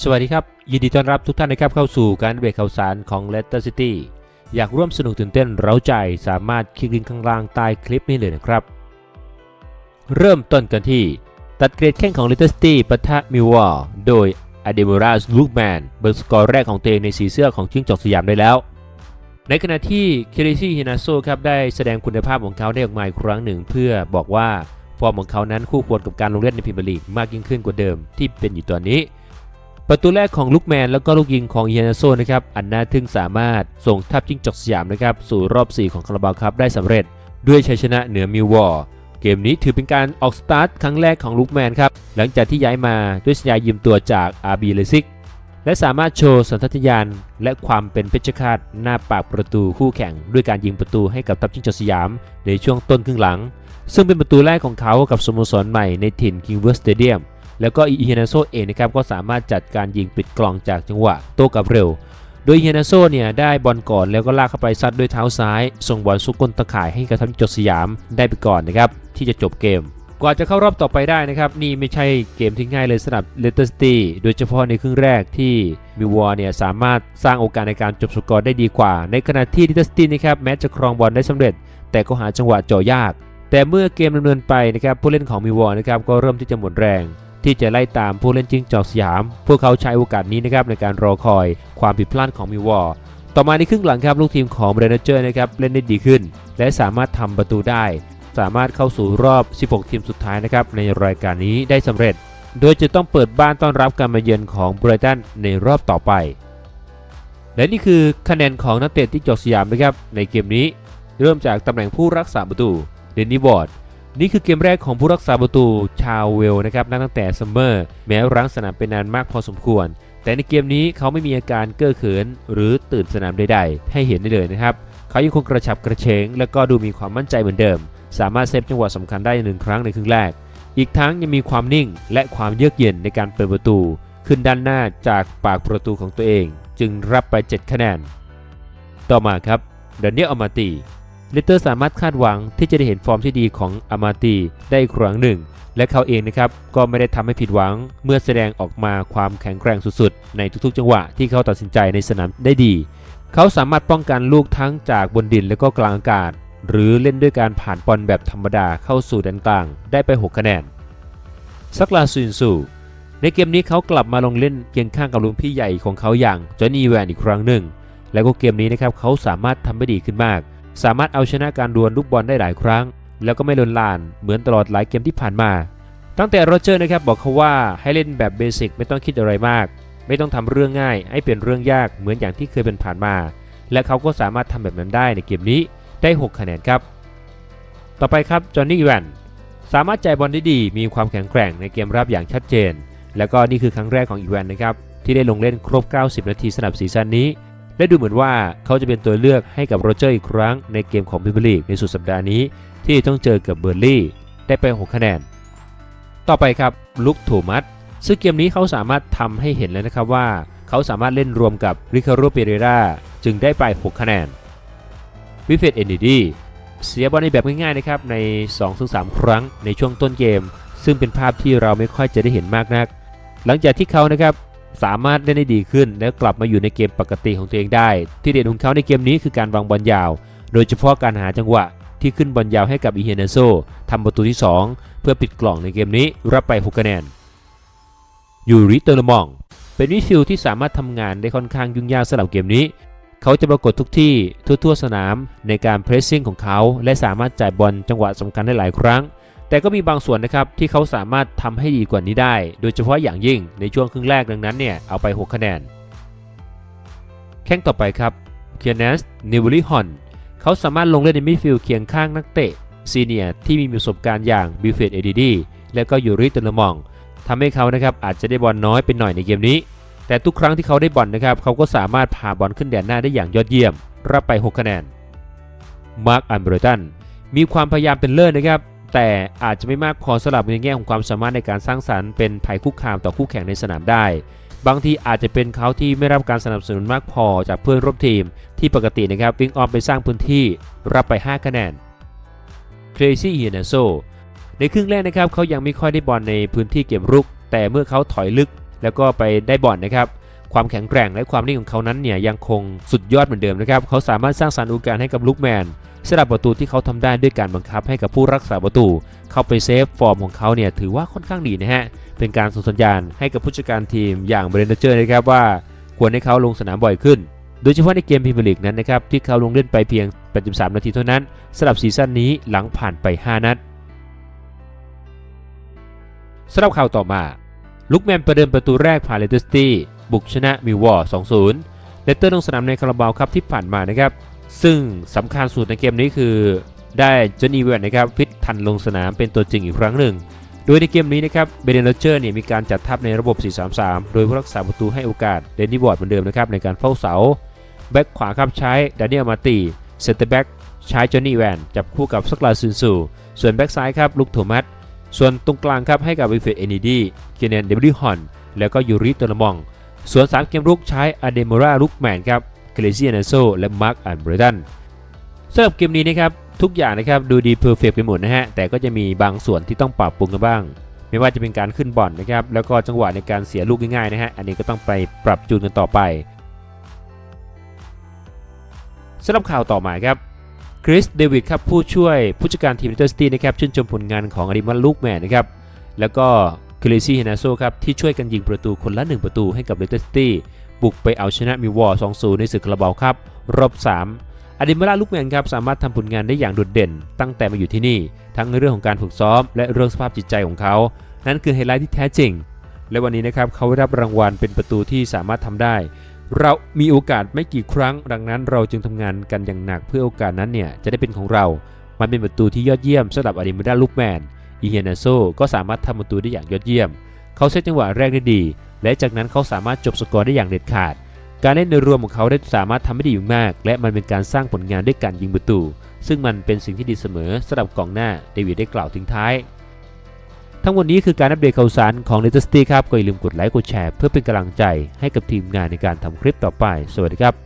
สวัสดีครับ ยินดีต้อนรับทุกท่านนะครับเข้าสู่การอัปเดตข่าวสารของ Leicester City อยากร่วมสนุกตื่นเต้นเร้าใจสามารถคลิกลิงก์ข้างล่างใต้คลิปนี้เลยนะครับ เริ่มต้นกันที่ ตัดเกรดแข้งของ Leicester City ปะทะมิวอร์โดยอเดมิรัสลูกแมนเบิร์สกอร์แรกของเองในสีเสื้อของจิ้งจอกสยามได้แล้ว ในขณะที่เคเรซี่ฮินาโซครับได้แสดงคุณภาพของเขาได้ออกมาอีกครั้งหนึ่ง เพื่อบอกว่าฟอร์มของเขานั้นคู่ควรกับการลงเล่นในพรีเมียร์ลีกมากยิ่งขึ้นกว่าเดิมที่เป็นอยู่ตอนนี้ ประตูแรกของลูกแมนแล้วก็ลูกยิงของเฮียนาโซนะครับอันน่าทึ่งสามารถส่งทัพจิ้งจอกสยามนะครับสู่รอบ 4 ของคาราบาวครับได้สำเร็จ ด้วยชัยชนะเหนือมิววอร์เกมนี้ถือเป็นการออกสตาร์ทครั้งแรกของลูกแมนครับหลังจากที่ย้ายมาด้วยสัญญายืมตัวจากอาร์บีเลซิกและสามารถโชว์สัญชาตญาณและความเป็นเพชฌฆาตหน้าปากประตูคู่แข่ง ด้วยการยิงประตูให้กับทัพจิ้งจอกสยามในช่วงต้นครึ่งหลัง ซึ่งเป็นประตูแรกของเขากับสโมสรใหม่ในถิ่นคิงเวอร์สเตเดียม แล้วก็อีเฮนาโซเองนะครับก็สามารถจัดการยิงปิดกล่องจากจังหวะโต้กลับเร็ว โดยเฮนาโซเนี่ยได้บอลก่อนแล้วก็ลากเข้าไปซัดด้วยเท้าซ้าย ส่งบอลสุกก้นตะข่ายให้กับทัพจดสยามได้ไปก่อนนะครับที่จะจบเกม กว่าจะเข้ารอบต่อไปได้นะครับนี่ไม่ใช่เกมที่ง่ายเลยสำหรับเลสเตอร์ซิตี้โดยเฉพาะในครึ่งแรกที่มิววอร์เนี่ยสามารถสร้างโอกาสในการจบสกอร์ได้ดีกว่า ในขณะที่เลสเตอร์ซิตี้นะครับแม้จะครองบอลได้สำเร็จ แต่ก็หาจังหวะเจ่อยากแต่เมื่อเกมดำเนินไปนะครับผู้เล่นของมิววอร์นะครับก็เริ่มที่จะหมดแรง ที่จะไล่ตามผู้เล่นจิ้งจอกสยาม พวกเขาใช้โอกาสนี้นะครับในการรอคอยความผิดพลาดของมิววอร์ต่อมาในครึ่งหลังครับลูกทีมของเบรนเจอร์นะครับเล่นได้ดีขึ้น และสามารถทำประตูได้ สามารถเข้าสู่รอบ 16 ทีมสุดท้ายนะครับในรายการนี้ได้สำเร็จ โดยจะต้องเปิดบ้านต้อนรับการมาเยือนของไบรตันในรอบต่อไป และนี่คือคะแนนของนักเตะที่จอกสยามนะครับในเกมนี้ เริ่มจากตำแหน่งผู้รักษาประตูเดนนี่บอร์ด นี่คือเกมแรกของผู้รักษาประตูชาวเวลนะครับนับตั้งแต่ซัมเมอร์แม้รั้งสนามเป็นนานมากพอสมควร แต่ในเกมนี้เขาไม่มีอาการเก้อเขิน หรือตื่นสนามใดๆ ให้เห็นได้เลยนะครับ เขายังคงกระฉับกระเฉง และก็ดูมีความมั่นใจเหมือนเดิม สามารถเซฟจังหวะสำคัญได้หนึ่งครั้งในครึ่งแรก อีกทั้งยังมีความนิ่งและความเยือกเย็นในการเปิดประตู ขึ้นด้านหน้าจากปากประตูของตัวเอง จึงรับไป 7 คะแนน ต่อมาครับเดนเนียลอมาตี เลสเตอร์สามารถคาดหวังที่จะได้เห็นฟอร์มที่ดีของอามาตีได้อีกครั้งหนึ่ง และเขาเองนะครับก็ไม่ได้ทำให้ผิดหวัง เมื่อแสดงออกมาความแข็งแกร่งสุดๆ ในทุกๆ จังหวะที่เขาตัดสินใจในสนามได้ดี เขาสามารถป้องกันลูกทั้งจากบนดินและก็กลางอากาศ หรือเล่นด้วยการผ่านบอลแบบธรรมดาเข้าสู่แดนกลางได้ไป 6 คะแนนซักลาซุนซูในเกมนี้เขากลับมาลงเล่นเคียงข้างกับลุงพี่ใหญ่ของเขาอย่างจอห์นนี่แวนอีกครั้งหนึ่ง แล้วก็เกมนี้นะครับเขาสามารถทำได้ดีขึ้นมาก สามารถเอาชนะการดวลลูกบอลได้หลายครั้ง แล้วก็ไม่ลนลานเหมือนตลอดหลายเกมที่ผ่านมา ตั้งแต่โรเจอร์นะครับบอกเขาว่าให้เล่นแบบเบสิกไม่ต้องคิดอะไรมาก ไม่ต้องทำเรื่องง่าย ให้เป็นเรื่องยากเหมือนอย่างที่เคยเป็นผ่านมา และเขาก็สามารถทำแบบนั้นได้ในเกมนี้ได้ 6 คะแนนครับ ต่อไปครับจอห์นนี่แวนสามารถจ่ายบอลได้ดี มีความแข็งแกร่งในเกมรับอย่างชัดเจน แล้วก็นี่คือครั้งแรกของอีแวนนะครับที่ได้ลงเล่นครบ 90 นาทีสำหรับซีซั่นนี้ และดูเหมือนว่าเขาจะเป็นตัวเลือกให้กับโรเจอร์อีกครั้งในเกมของพิมพ์ลีกในสุดสัปดาห์นี้ ที่ต้องเจอกับเบอร์ลี่ได้ไป 6 คะแนน ต่อไปครับลุกโทมัสซึ่งเกมนี้เขาสามารถทำให้เห็นแล้วนะครับว่า เขาสามารถเล่นรวมกับริคาโรเปเรราจึงได้ไป 6 คะแนนวิเฟตเอนดิดีเสียบอลในแบบง่ายๆนะครับใน 2-3 ครั้งในช่วงต้นเกม ซึ่งเป็นภาพที่เราไม่ค่อยจะได้เห็นมากนัก หลังจากที่เขานะครับ สามารถเล่นได้ดีขึ้น และกลับมาอยู่ในเกมปกติของตัวเองได้ ที่เด่นของเขาในเกมนี้คือการวางบอลยาว โดยเฉพาะการหาจังหวะที่ขึ้นบอลยาวให้กับอีเฮเนโซทำประตูที่ 2 เพื่อปิดกล่องในเกมนี้รับไป6คะแนนยูริเตอร์มอง เป็นวิฟิลที่สามารถทำงานได้ค่อนข้างยุ่งยากสำหรับเกมนี้ เขาจะปรากฏทุกที่ทั่วๆสนามในการเพรสซิ่งของเขา และสามารถจ่ายบอลจังหวะสำคัญได้หลายครั้ง แต่ก็มีบางส่วนนะครับที่เขาสามารถทำให้ดีกว่านี้ได้ โดยเฉพาะอย่างยิ่งในช่วงครึ่งแรกดังนั้นเนี่ยเอาไป 6 คะแนน แข่งต่อไปครับเคียนเนสนิวลิฮอนเขาสามารถลงเล่นในมิดฟิลด์เคียงข้างนักเตะซีเนียที่มีประสบการณ์อย่างบิลเฟตเอดีดีและก็ยูริเตอร์มองทำให้เขานะครับอาจจะได้บอลน้อยเป็นหน่อยในเกมนี้ แต่ทุกครั้งที่เขาได้บอลนะครับเขาก็สามารถพาบอลขึ้นแดนหน้าได้อย่างยอดเยี่ยม รับไป 6 คะแนนมาร์คอันเบรตันมีความพยายามเป็นเลิศนะครับ แต่อาจจะไม่มากพอสำหรับในแง่ของความสามารถในการสร้างสรรค์เป็นภัยคุกคามต่อคู่แข่งในสนามได้ บางทีอาจจะเป็นเขาที่ไม่รับการสนับสนุนมากพอจากเพื่อนร่วมทีม ที่ปกตินะครับวิ่งออมไปสร้างพื้นที่รับไป 5 คะแนนเครซี่เฮียนโซในครึ่งแรกนะครับเขายังไม่ค่อยได้บอลในพื้นที่เกมรุก แต่เมื่อเขาถอยลึกแล้วก็ไปได้บอลนะครับ ความแข็งแกร่งและความนิ่งของเขานั้นเนี่ยยังคงสุดยอดเหมือนเดิมนะครับเขาสามารถสร้างสรรค์โอกาสให้กับลูกแมนสำหรับประตูที่เขาทำได้ด้วยการบังคับให้กับผู้รักษาประตู เข้าไปเซฟฟอร์มของเขาเนี่ยถือว่าค่อนข้างดีนะฮะเป็นการส่งสัญญาณให้กับผู้จัดการทีมอย่างเบรนเจอร์นะครับว่าควรให้เขาลงสนามบ่อยขึ้น โดยเฉพาะในเกมพรีเมียร์ลีกนั้นนะครับที่เขาลงเล่นไปเพียง 83 นาทีเท่านั้นสำหรับซีซั่นนี้หลังผ่านไป 5 นัดสำหรับข่าวต่อมา ลุกแมนประเดิมประตูแรกผ่านเลสเตอร์ซิตี้บุกชนะมิลวอร์2-0 เลสเตอร์ลงสนามในคาราบาวครับที่ผ่านมานะครับ ซึ่งสำคัญสุดในเกมนี้คือ ได้จอห์นนีเวนนะครับฟิตทันลงสนามเป็นตัวจริงอีกครั้งหนึ่ง โดยในเกมนี้นะครับเบเดนโรเจอร์เนี่ยมีการจัดทัพในระบบ 4-3-3 โดยผู้รักษาประตูให้โอกาสเดนนี่วอร์ดเหมือนเดิมนะครับในการเฝ้าเสาแบ็กขวาครับใช้ดานิเอลมาตีเซนเตอร์แบ็กใช้จอห์นนี่แวนจับคู่กับสกลาซึนซูส่วนแบ็กซ้ายครับลุกโทมัส ส่วนตรงกลางครับให้กับวิเฟตเอนิดีเกเนนเดบิลิฮอนแล้วก็ยูริโตนมอง ส่วน 3 เกมรุกใช้อเดมราลุกแมนครับเคเลซี่นาโซและมาร์คอันเบรดันสำหรับเกมนี้นะครับทุกอย่างนะครับดูดีเพอร์เฟกไปหมดนะฮะแต่ก็จะมีบางส่วนที่ต้องปรับปรุงกันบ้าง ไม่ว่าจะเป็นการขึ้นบอลนะครับแล้วก็จังหวะในการเสียลูกง่ายๆนะฮะอันนี้ก็ต้องไปปรับจูนกันต่อไปสำหรับข่าวต่อมาครับ คริสเดวิดครับผู้ช่วยผู้จัดการทีมเลสเตอร์ซิตี้นะครับชื่นชมผลงานของอดิมันลูกแมนนะครับแล้วก็คเลซี่เฮนาโซครับที่ช่วยกันยิงประตูคนละ 1 ประตูให้กับเลสเตอร์ซิตี้บุกไปเอาชนะมิวอร์2-0 ในศึกคาราบาวครับรอบ 3 อดิมาลาลูกแมนครับสามารถทำผลงานได้อย่างโดดเด่น ตั้งแต่มาอยู่ที่นี่ ทั้งในเรื่องของการฝึกซ้อม และเรื่องสภาพจิตใจของเขา นั่นคือไฮไลท์ที่แท้จริง และวันนี้นะครับเขาได้รับรางวัลเป็นประตูที่สามารถทำได้ เรามีโอกาสไม่กี่ครั้ง ดังนั้นเราจึงทำงานกันอย่างหนักเพื่อโอกาสนั้นเนี่ยจะได้เป็นของเรา มันเป็นประตูที่ยอดเยี่ยมสำหรับอดิมาลาลูกแมนอีเฮนาโซก็สามารถทำประตูได้อย่างยอดเยี่ยม เขาเซตจังหวะแรกได้ดี และจากนั้นเขาสามารถจบสกอร์ได้อย่างเด็ดขาด การเล่นโดยรวมของเขาได้สามารถทำได้ดีมาก และมันเป็นการสร้างผลงานด้วยการยิงประตู ซึ่งมันเป็นสิ่งที่ดีเสมอสำหรับกองหน้าเดวิดได้กล่าวทิ้งท้าย ทั้งหมดนี้คือการอัปเดตข่าวสารของเลสเตอร์ซิตี้ครับก็อย่าลืมกดไลค์กดแชร์เพื่อเป็นกำลังใจให้กับทีมงานในการทำคลิปต่อไป สวัสดีครับ